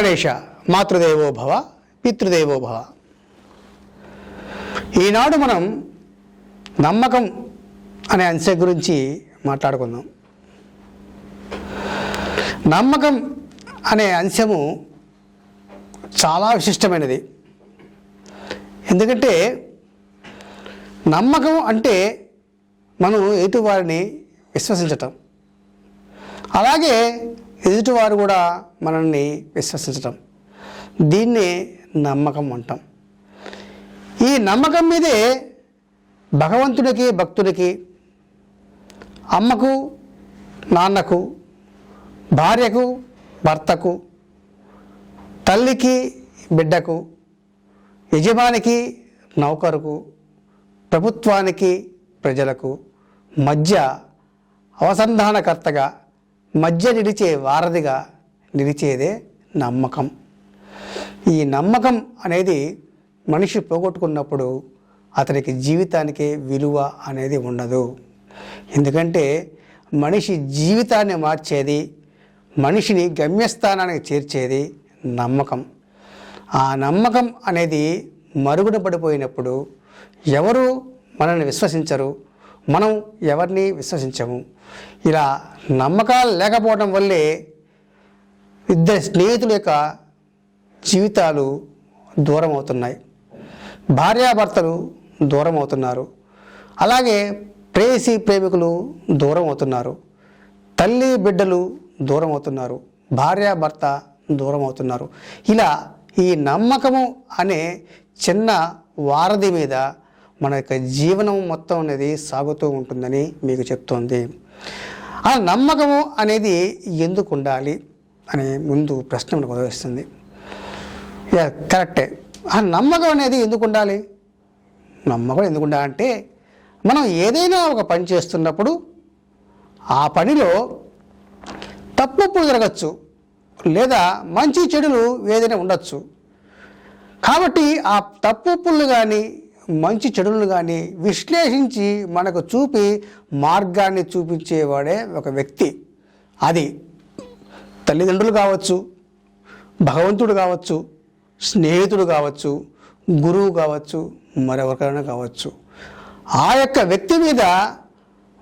శ్రీ గురు గణేష ఈనాడు మనం నమ్మకం అనే అంశం గురించి మాట్లాడుకుందాం. నమ్మకం అనే అంశము చాలా విశిష్టమైనది. ఎందుకంటే నమ్మకం అంటే మనం ఎటువారిని విశ్వసించటం. అలాగే ఎదుటివారు కూడా మనల్ని విశ్వసించటం. దీన్నే నమ్మకం అంటాం. ఈ నమ్మకం మీదే భగవంతుడికి భక్తుడికి అమ్మకు నాన్నకు భార్యకు భర్తకు తల్లికి బిడ్డకు యజమానికి నౌకరుకు ప్రభుత్వానికి ప్రజలకు మధ్య అవసంధానకర్తగా మధ్య నిలిచే వారధిగా నిలిచేదే నమ్మకం. ఈ నమ్మకం అనేది మనిషి పోగొట్టుకున్నప్పుడు అతనికి జీవితానికే విలువ అనేది ఉండదు. ఎందుకంటే మనిషి జీవితాన్ని మార్చేది మనిషిని గమ్యస్థానానికి చేర్చేది నమ్మకం. ఆ నమ్మకం అనేది మరుగున పడిపోయినప్పుడు ఎవరు మనల్ని విశ్వసించరు? మనం ఎవరిని విశ్వసించము? ఇలా నమ్మకాలు లేకపోవడం వల్లే ఇద్దరు స్నేహితుల యొక్క జీవితాలు దూరం అవుతున్నాయి భార్యాభర్తలు దూరం అవుతున్నారు అలాగే ప్రేయసి ప్రేమికులు దూరం అవుతున్నారు తల్లి బిడ్డలు దూరం అవుతున్నారు భార్యాభర్త దూరం అవుతున్నారు ఇలా ఈ నమ్మకము అనే చిన్న వారధి మీద మన యొక్క జీవనం మొత్తం అనేది సాగుతూ ఉంటుందని మీకు చెప్తోంది. ఆ నమ్మకము అనేది ఎందుకు ఉండాలి అనే ముందు ప్రశ్న మనకు ఉదవిస్తుంది కరెక్టే. ఆ నమ్మకం అనేది ఎందుకు ఉండాలి? నమ్మకం ఎందుకు ఉండాలంటే మనం ఏదైనా ఒక పని చేస్తున్నప్పుడు ఆ పనిలో తప్పులు జరగచ్చు లేదా మంచి చెడులు ఏదైనా ఉండొచ్చు. కాబట్టి ఆ తప్పులు కానీ మంచి చెడులను కానీ విశ్లేషించి మనకు చూపి మార్గాన్ని చూపించేవాడే ఒక వ్యక్తి. అది తల్లిదండ్రులు కావచ్చు భగవంతుడు కావచ్చు స్నేహితుడు కావచ్చు గురువు కావచ్చు మరొకరైనా కావచ్చు. ఆ యొక్క వ్యక్తి మీద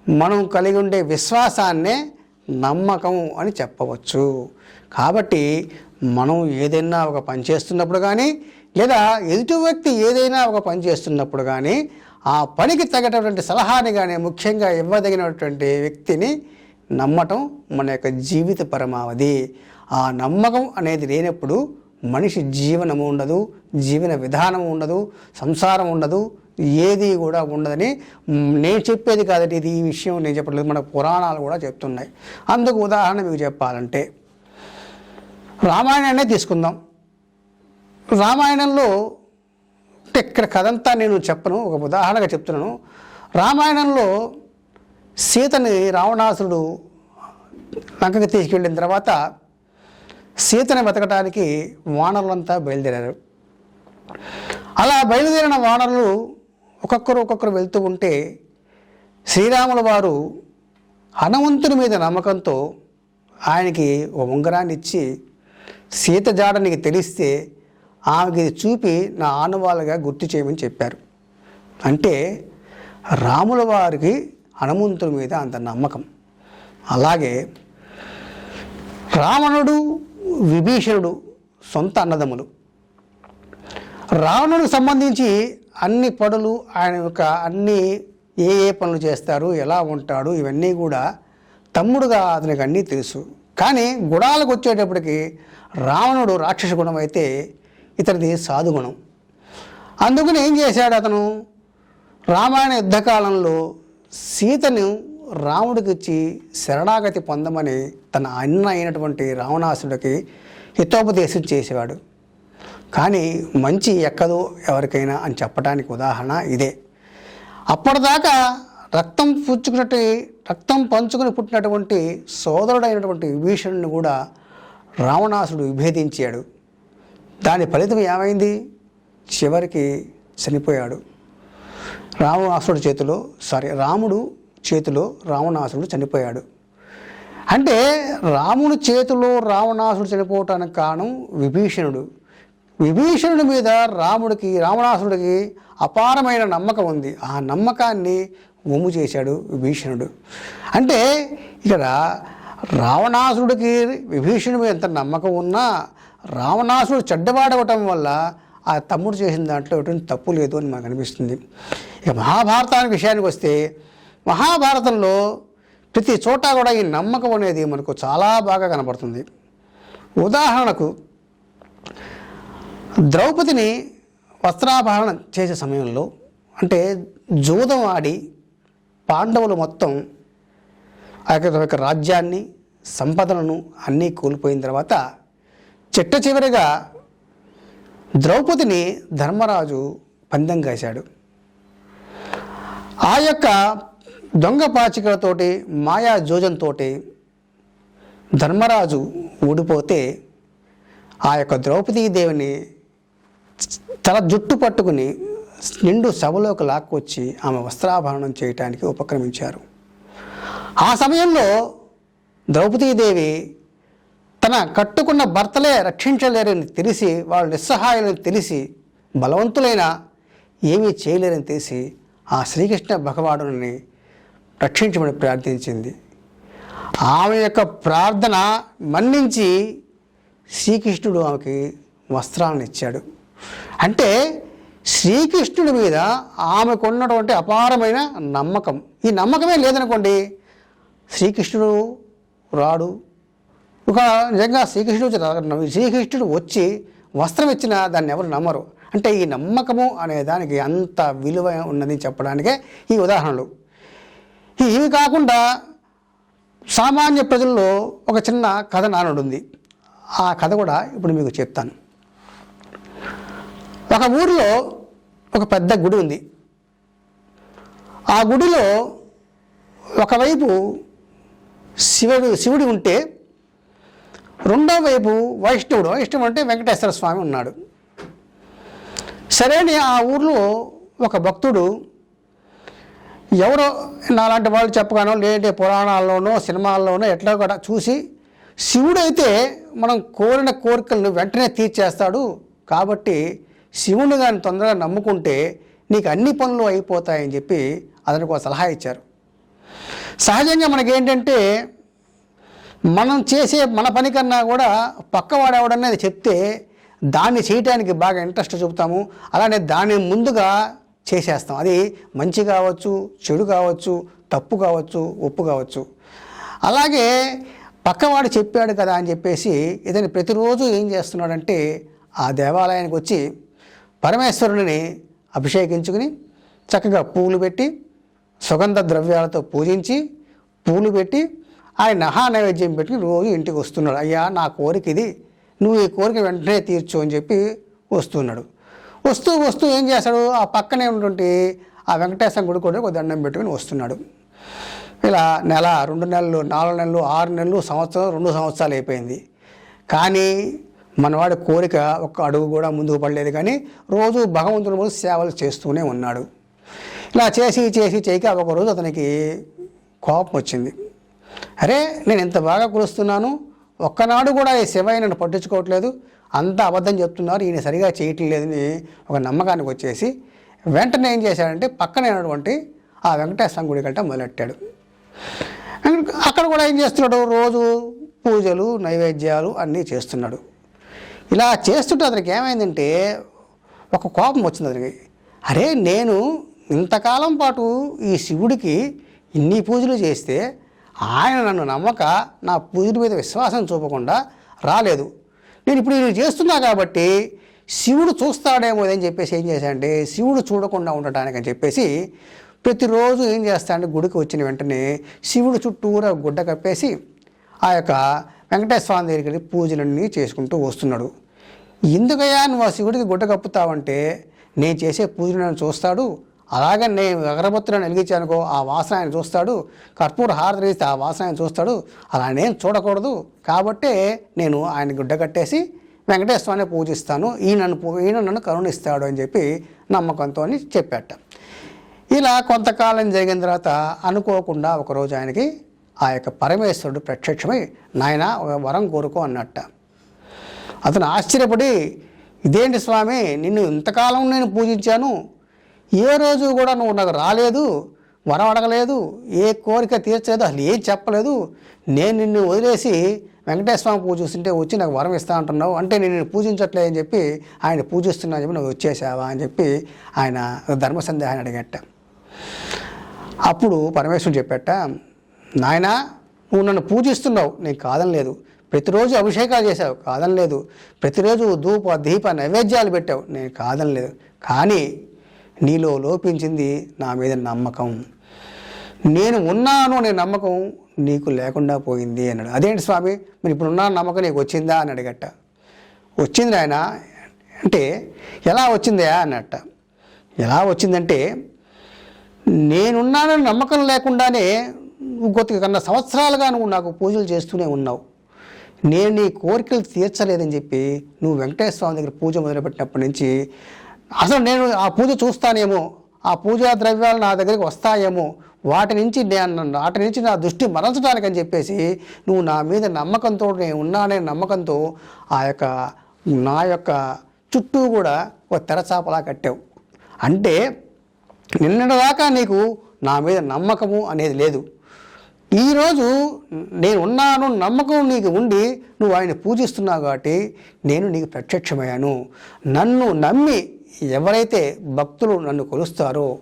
మనం కలిగి ఉండే విశ్వాసాన్నే నమ్మకం అని చెప్పవచ్చు. కాబట్టి మనం ఏదైనా ఒక పని చేస్తున్నప్పుడు కానీ లేదా ఎదుటి వ్యక్తి ఏదైనా ఒక పని చేస్తున్నప్పుడు కానీ ఆ పనికి తగ్గటువంటి సలహాని కానీ ముఖ్యంగా ఇవ్వదగినటువంటి వ్యక్తిని నమ్మటం మన యొక్క జీవిత పరమావధి. ఆ నమ్మకం అనేది లేనప్పుడు మనిషి జీవనము ఉండదు జీవన విధానం ఉండదు సంసారం ఉండదు ఏది కూడా ఉండదని నేను చెప్పేది కాదండి. ఇది ఈ విషయం నేను చెప్పట్లేదు. మన పురాణాలు కూడా చెప్తున్నాయి. అందుకు ఉదాహరణ మీకు చెప్పాలంటే రామాయణాన్నే తీసుకుందాం. రామాయణంలో అంటే ఇక్కడ కథంతా నేను చెప్పను ఒక ఉదాహరణగా చెప్తున్నాను. రామాయణంలో సీతని రావణాసురుడు లంకకి తీసుకెళ్ళిన తర్వాత సీతని వెతకడానికి వానరులంతా బయలుదేరారు. అలా బయలుదేరిన వానరులు ఒక్కొక్కరు ఒక్కొక్కరు వెళ్తూ ఉంటే శ్రీరాముల వారు హనుమంతుని మీద నమ్మకంతో ఆయనకి ఒక ఉంగరాన్ని ఇచ్చి సీత జాడ నీకు తెలిస్తే ఆమెకి ఇది చూపి నా ఆనవాళ్ళగా గుర్తు చేయమని చెప్పారు. అంటే రాముల వారికి హనుమంతుడి మీద అంత నమ్మకం. అలాగే రావణుడు విభీషణుడు సొంత అన్నదమ్ములు. రావణుడికి సంబంధించి అన్ని పనులు ఆయన యొక్క అన్ని ఏ ఏ పనులు చేస్తారు ఎలా ఉంటాడు ఇవన్నీ కూడా తమ్ముడుగా అతనికి అన్నీ తెలుసు. కానీ గుడాలకు వచ్చేటప్పటికి రావణుడు రాక్షస గుణం అయితే ఇతడిది సాధుగుణం. అందుకని ఏం చేశాడు అతను? రామాయణ యుద్ధకాలంలో సీతను రాముడికి ఇచ్చి శరణాగతి పొందమని తన అన్న అయినటువంటి రావణాసుడికి హితోపదేశం చేసేవాడు. కానీ మంచి ఎక్కదో ఎవరికైనా అని చెప్పడానికి ఉదాహరణ ఇదే. అప్పటిదాకా రక్తం పుచ్చుకున్నట్టు రక్తం పంచుకుని పుట్టినటువంటి సోదరుడైనటువంటి విభీషణుని కూడా రావణాసుడు విభేదించాడు. దాని ఫలితం ఏమైంది? చివరికి చనిపోయాడు. రావణాసుడు చేతిలో సారీ రాముడు చేతిలో రావణాసుడు చనిపోయాడు. అంటే రాముని చేతిలో రావణాసుడు చనిపోవటానికి కారణం విభీషణుడు. విభీషణుడి మీద రాముడికి రావణాసుడికి అపారమైన నమ్మకం ఉంది. ఆ నమ్మకాన్ని ఒమ్ము చేశాడు విభీషణుడు. అంటే ఇక్కడ రావణాసుడికి విభీషణుడి మీద ఎంత నమ్మకం ఉన్నా రావణాసుడు చెడ్డవాడవటం వల్ల ఆ తమ్ముడు చేసిన దాంట్లో ఎటువంటి తప్పు లేదు అని మనకు అనిపిస్తుంది. ఇక మహాభారతానికి విషయానికి వస్తే మహాభారతంలో ప్రతి చోట కూడా ఈ నమ్మకం అనేది మనకు చాలా బాగా కనపడుతుంది. ఉదాహరణకు ద్రౌపదిని వస్త్రాభరణం చేసే సమయంలో అంటే జూదం ఆడి పాండవులు మొత్తం ఆ యొక్క యొక్క రాజ్యాన్ని సంపదలను అన్నీ కోల్పోయిన తర్వాత చిట్ట చివరిగా ద్రౌపదిని ధర్మరాజు పందెం కాశాడు. ఆ యొక్క దొంగ పాచికలతోటి మాయా జోజంతోటి ధర్మరాజు ఊడిపోతే ఆ యొక్క ద్రౌపదీదేవిని తల జుట్టు పట్టుకుని నిండు సభలోకి లాక్కొచ్చి ఆమె వస్త్రాభరణం చేయటానికి ఉపక్రమించారు. ఆ సమయంలో ద్రౌపదీదేవి తన కట్టుకున్న భర్తలే రక్షించలేరని తెలిసి వాళ్ళు నిస్సహాయులని తెలిసి బలవంతులైన ఏమీ చేయలేరని తెలిసి ఆ శ్రీకృష్ణ భగవానుని రక్షించమని ప్రార్థించింది. ఆమె యొక్క ప్రార్థన మన్నించి శ్రీకృష్ణుడు ఆమెకి వస్త్రాలను ఇచ్చాడు. అంటే శ్రీకృష్ణుడి మీద ఆమెకు ఉన్నటువంటి అపారమైన నమ్మకం. ఈ నమ్మకమే లేదనుకోండి శ్రీకృష్ణుడు రాడు ఒక నిజంగా శ్రీకృష్ణుడు వచ్చి శ్రీకృష్ణుడు వచ్చి వస్త్రం ఇచ్చినా దాన్ని ఎవరు నమ్మరు. అంటే ఈ నమ్మకము అనే దానికి అంత విలువ ఉన్నది చెప్పడానికే ఈ ఉదాహరణలు. ఇవి కాకుండా సామాన్య ప్రజల్లో ఒక చిన్న కథ నానుడుంది. ఆ కథ కూడా ఇప్పుడు మీకు చెప్తాను. ఒక ఊరిలో ఒక పెద్ద గుడి ఉంది. ఆ గుడిలో ఒకవైపు శివుడు శివుడి ఉంటే రెండో వైపు వైష్ణవుడు వైష్ణవుడు అంటే వెంకటేశ్వర స్వామి ఉన్నాడు. సరేని ఆ ఊర్లో ఒక భక్తుడు ఎవరో నాలాంటి వాళ్ళు చెప్పగానో లేదంటే పురాణాల్లోనో సినిమాల్లోనో ఎట్లా కూడా చూసి శివుడైతే మనం కోరిన కోరికలను వెంటనే తీర్చేస్తాడు. కాబట్టి శివుని కానీ తొందరగా నమ్ముకుంటే నీకు అన్ని పనులు అయిపోతాయని చెప్పి అతనికి ఒక సలహా ఇచ్చారు. సహజంగా మనకేంటంటే మనం చేసే మన పని కన్నా కూడా పక్కవాడేవాడనేది చెప్తే దాన్ని చేయటానికి బాగా ఇంట్రెస్ట్ చూపుతాము. అలానే దాన్ని ముందుగా చేసేస్తాం. అది మంచి కావచ్చు చెడు కావచ్చు తప్పు కావచ్చు ఉప్పు కావచ్చు. అలాగే పక్కవాడు చెప్పాడు కదా అని చెప్పేసి ఇతను ప్రతిరోజు ఏం చేస్తున్నాడంటే ఆ దేవాలయానికి వచ్చి పరమేశ్వరుని అభిషేకించుకుని చక్కగా పూలు పెట్టి సుగంధ ద్రవ్యాలతో పూజించి పూలు పెట్టి ఆయన నహా నైవేద్యం పెట్టుకుని రోజు ఇంటికి వస్తున్నాడు. అయ్యా నా కోరిక ఇది. నువ్వు ఈ కోరిక వెంటనే తీర్చు అని చెప్పి వస్తున్నాడు. వస్తూ వస్తూ ఏం చేస్తాడు? ఆ పక్కనే ఉన్నటువంటి ఆ వెంకటేశ్వర గుడి కూడా ఒక దండం పెట్టుకుని వస్తున్నాడు. ఇలా నెల రెండు నెలలు నాలుగు నెలలు ఆరు నెలలు సంవత్సరం రెండు సంవత్సరాలు అయిపోయింది. కానీ మనవాడి కోరిక ఒక్క అడుగు కూడా ముందుకు పడలేదు. కానీ రోజు భగవంతుని ముందు సేవలు చేస్తూనే ఉన్నాడు. ఇలా చేసి చేసి చేయక ఒకరోజు అతనికి కోపం వచ్చింది. అరే నేను ఇంత బాగా కులుస్తున్నాను. ఒక్కనాడు కూడా ఈ శివయ్య నన్ను పట్టించుకోవట్లేదు. అంతా అబద్ధం చెప్తున్నారు. ఈయన సరిగా చేయటం లేదని ఒక నమ్మకానికి వచ్చేసి వెంటనే ఏం చేశాడంటే పక్కనైనటువంటి ఆ వెంకటేశ్వర గుడి కంటే మొదలెట్టాడు. అక్కడ కూడా ఏం చేస్తున్నాడు? రోజు పూజలు నైవేద్యాలు అన్నీ చేస్తున్నాడు. ఇలా చేస్తుంటే అతనికి ఏమైందంటే ఒక కోపం వచ్చింది అతనికి. అరే నేను ఇంతకాలం పాటు ఈ శివుడికి ఇన్ని పూజలు చేస్తే ఆయన నన్ను నమ్మక నా పూజల మీద విశ్వాసం చూపకుండా రాలేదు. నేను ఇప్పుడు నేను చేస్తున్నా కాబట్టి శివుడు చూస్తాడేమో అని చెప్పేసి ఏం చేశాడంటే శివుడు చూడకుండా ఉండటానికి అని చెప్పేసి ప్రతిరోజు ఏం చేస్తాడంటే గుడికి వచ్చిన వెంటనే శివుడు చుట్టూరా గుడ్డ కప్పేసి ఆ యొక్క వెంకటేశ్వర స్వామి దగ్గరికి పూజలన్నీ చేసుకుంటూ వస్తున్నాడు. ఎందుకయ్యా నువ్వు ఆ శివుడికి గుడ్డ కప్పుతావంటే నేను చేసే పూజలను చూస్తాడు అలాగే నేను అగరబత్తులను వెలిగించానుకో ఆ వాసన ఆయన చూస్తాడు. కర్పూర హారతి వేస్తే ఆ వాసన ఆయన చూస్తాడు. అలా నేను చూడకూడదు. కాబట్టే నేను ఆయన గుడ్డ కట్టేసి వెంకటేశ్వరాన్ని పూజిస్తాను. ఈయన నన్ను ఈయన నన్ను కరుణిస్తాడు అని చెప్పి నమ్మకంతో చెప్పాట. ఇలా కొంతకాలం జరిగిన తర్వాత అనుకోకుండా ఒకరోజు ఆయనకి ఆ యొక్క పరమేశ్వరుడు ప్రత్యక్షమై నాయన ఒక వరం కోరుకో అన్నట్ట. అతను ఆశ్చర్యపడి ఇదేంటి స్వామి నిన్ను ఇంతకాలం నేను పూజించాను. ఏ రోజు కూడా నువ్వు నాకు రాలేదు వరం అడగలేదు ఏ కోరిక తీర్చలేదు అసలు ఏం చెప్పలేదు. నేను నిన్ను వదిలేసి వెంకటేశ్వర స్వామి పూజిస్తుంటే వచ్చి నాకు వరం ఇస్తా అంటున్నావు. అంటే నేను నేను పూజించట్లే అని చెప్పి ఆయన పూజిస్తున్నా అని చెప్పి నువ్వు వచ్చేసావా అని చెప్పి ఆయన ధర్మ సందేహాన్ని అడిగట్ట అప్పుడు పరమేశ్వరుడు చెప్పేట నాయనా నువ్వు నన్ను పూజిస్తున్నావు. నేను కాదని లేదు ప్రతిరోజు అభిషేకాలు చేశావు. కాదని లేదు ప్రతిరోజు ధూప దీప నైవేద్యాలు పెట్టావు. నేను కాదని లేదు కానీ నీలో లోపించింది నా మీద నమ్మకం. నేను ఉన్నాను అనే నమ్మకం నీకు లేకుండా పోయింది అన్నాడు. అదేంటి స్వామి? మరి ఇప్పుడు ఉన్న నమ్మకం నీకు వచ్చిందా అని అడిగట్ట వచ్చింది ఆయన అంటే ఎలా వచ్చిందా అన్నట్ట. ఎలా వచ్చిందంటే నేనున్నానని నమ్మకం లేకుండానే కొద్ది కన్నా సంవత్సరాలుగా నువ్వు నాకు పూజలు చేస్తూనే ఉన్నావు. నేను నీ కోరికలు తీర్చలేదని చెప్పి నువ్వు వెంకటేశ్వర స్వామి దగ్గర పూజ మొదలుపెట్టినప్పటి నుంచి అసలు నేను ఆ పూజ చూస్తానేమో ఆ పూజా ద్రవ్యాలు నా దగ్గరికి వస్తాయేమో వాటి నుంచి నేను వాటి నుంచి నా దృష్టి మరల్చడానికని చెప్పేసి నువ్వు నా మీద నమ్మకంతో నేను ఉన్నానే నమ్మకంతో ఆ యొక్క నా యొక్క చుట్టూ కూడా ఒక తెరచాపలా కట్టావు. అంటే నిన్నటిదాకా నీకు నా మీద నమ్మకము అనేది లేదు. ఈరోజు నేను ఉన్నాను నమ్మకం నీకు ఉండి నువ్వు ఆయన పూజిస్తున్నావు కాబట్టి నేను నీకు ప్రత్యక్షమయ్యాను. నన్ను నమ్మి ఎవరైతే భక్తులు నన్ను కొలుస్తారో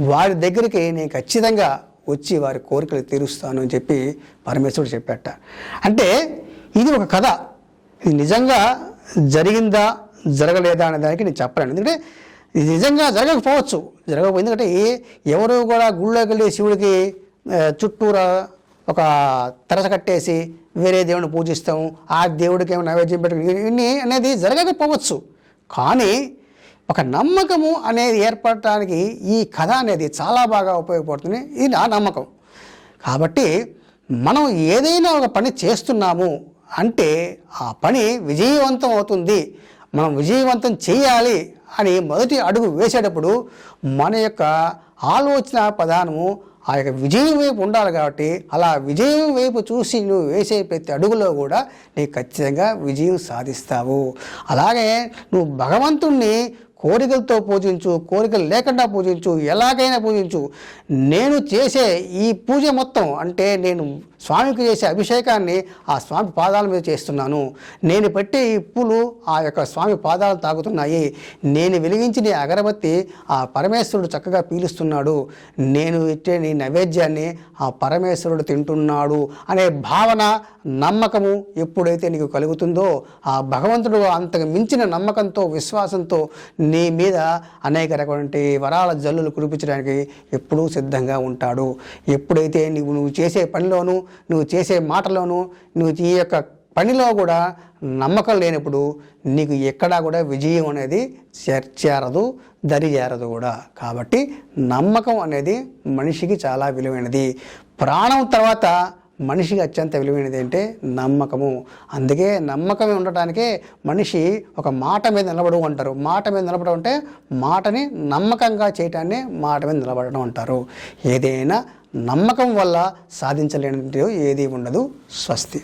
వారి దగ్గరికి నేను ఖచ్చితంగా వచ్చి వారి కోరికలు తీరుస్తాను అని చెప్పి పరమేశ్వరుడు చెప్పాట. అంటే ఇది ఒక కథ. ఇది నిజంగా జరిగిందా జరగలేదా అనే దానికి నేను చెప్పలేను. ఎందుకంటే ఇది నిజంగా జరగకపోవచ్చు. జరగకపోయింది ఎందుకంటే ఎవరు కూడా గుళ్ళోకి వెళ్ళి శివుడికి చుట్టూరా ఒక తెరస కట్టేసి వేరే దేవుని పూజిస్తాము ఆ దేవుడికి ఏమైనా నైవేద్యం పెట్టుకుని ఇన్ని అనేది జరగకపోవచ్చు. కానీ ఒక నమ్మకము అనేది ఏర్పడటానికి ఈ కథ అనేది చాలా బాగా ఉపయోగపడుతుంది. ఇది నా నమ్మకం. కాబట్టి మనం ఏదైనా ఒక పని చేస్తున్నాము అంటే ఆ పని విజయవంతం అవుతుంది. మనం విజయవంతం చేయాలి అని మొదటి అడుగు వేసేటప్పుడు మన యొక్క ఆలోచన ప్రధానము ఆ యొక్క విజయం వైపు ఉండాలి కాబట్టి అలా విజయం వైపు చూసి నువ్వు వేసే ప్రతి అడుగులో కూడా నీకు ఖచ్చితంగా విజయం సాధిస్తావు. అలాగే నువ్వు భగవంతుణ్ణి కోరికలతో పూజించు కోరికలు లేకుండా పూజించు ఎలాగైనా పూజించు. నేను చేసే ఈ పూజ మొత్తం అంటే నేను స్వామికి చేసే అభిషేకాన్ని ఆ స్వామి పాదాల మీద చేస్తున్నాను. నేను పెట్టే ఈ పూలు ఆ యొక్క స్వామి పాదాలు తాగుతున్నాయి. నేను వెలిగించిన అగరబత్తి ఆ పరమేశ్వరుడు చక్కగా పీలుస్తున్నాడు. నేను ఇచ్చే నీ నైవేద్యాన్ని ఆ పరమేశ్వరుడు తింటున్నాడు అనే భావన నమ్మకము ఎప్పుడైతే నీకు కలుగుతుందో ఆ భగవంతుడు అంతకు మించిన నమ్మకంతో విశ్వాసంతో నీ మీద అనేక రకమైన వరాల జల్లులు కురిపించడానికి ఎప్పుడూ సిద్ధంగా ఉంటాడు. ఎప్పుడైతే నువ్వు నువ్వు చేసే పనిలోనూ నువ్వు చేసే మాటలోనూ నువ్వు ఈ యొక్క పనిలో కూడా నమ్మకం లేనప్పుడు నీకు ఎక్కడా కూడా విజయం అనేది చేరదు దరి చేరదు కూడా. కాబట్టి నమ్మకం అనేది మనిషికి చాలా విలువైనది. ప్రాణం తర్వాత మనిషికి అత్యంత విలువైనది అంటే నమ్మకము. అందుకే నమ్మకమే ఉండటానికే మనిషి ఒక మాట మీద నిలబడు అంటారు. మాట మీద నిలబడడం అంటే మాటని నమ్మకంగా చేయటాన్ని మాట మీద నిలబడడం అంటారు. ఏదైనా నమ్మకం వల్ల సాధించలేనివి ఏది ఉండదు. స్వస్తి.